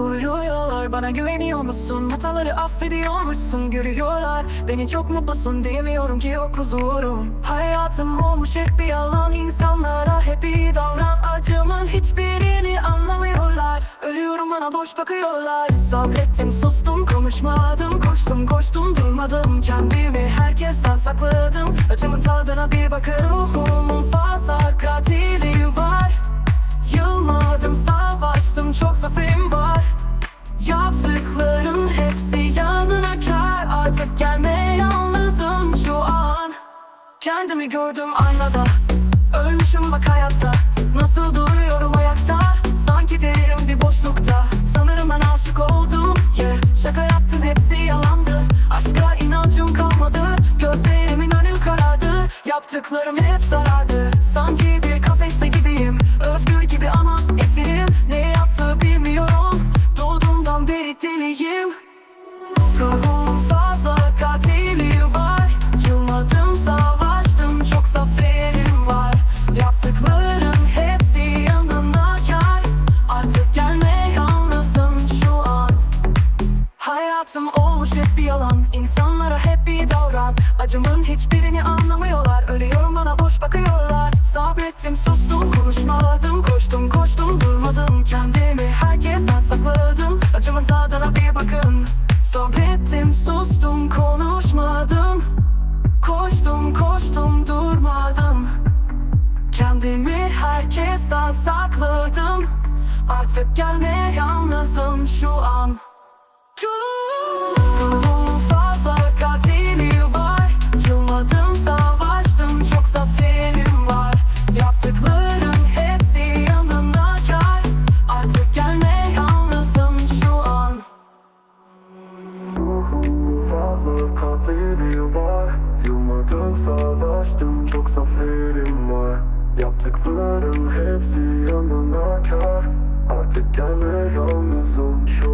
Soruyorlar bana güveniyor musun? Hataları affediyor musun? Görüyorlar beni çok mutlusun. Diyemiyorum ki yok huzurum. Hayatım olmuş hep bir yalan. İnsanlara hep iyi davran. Acımın hiçbirini anlamıyorlar. Ölüyorum bana boş bakıyorlar. Sabrettim sustum konuşmadım Koştum koştum durmadım. Kendimi herkesten sakladım. Acımın tadına bir bakır ruhumun Kendimi gördüm aynada. Ölmüşüm bak hayatta. Nasıl duruyorum ayakta? Sanki derim bir boşlukta. Sanırım ben aşık oldum. Yeah. Şaka yaptın hepsi yalandı. Aşka inancım kalmadı. Gözlerimin önü karardı Yaptıklarım hep zarardı. Sanki bir kafeste gibiyim. Özgür Hayatım olmuş hep bir yalan. İnsanlara hep iyi davran. Acımın hiçbirini anlamıyorlar. Ölüyorum bana boş bakıyorlar. Sabrettim sustum konuşmadım Koştum koştum durmadım. Kendimi herkesten sakladım. Acımın tadına bir bakın. Sabrettim sustum konuşmadım. Koştum koştum durmadım. Kendimi herkesten sakladım. Artık gelme yalnızım şu an. Ruhum Fazla katili var. Yılmadım savaştım çok zaferim var. Yaptıklarım hepsi yanına kar. Artık gelme yalnızım şu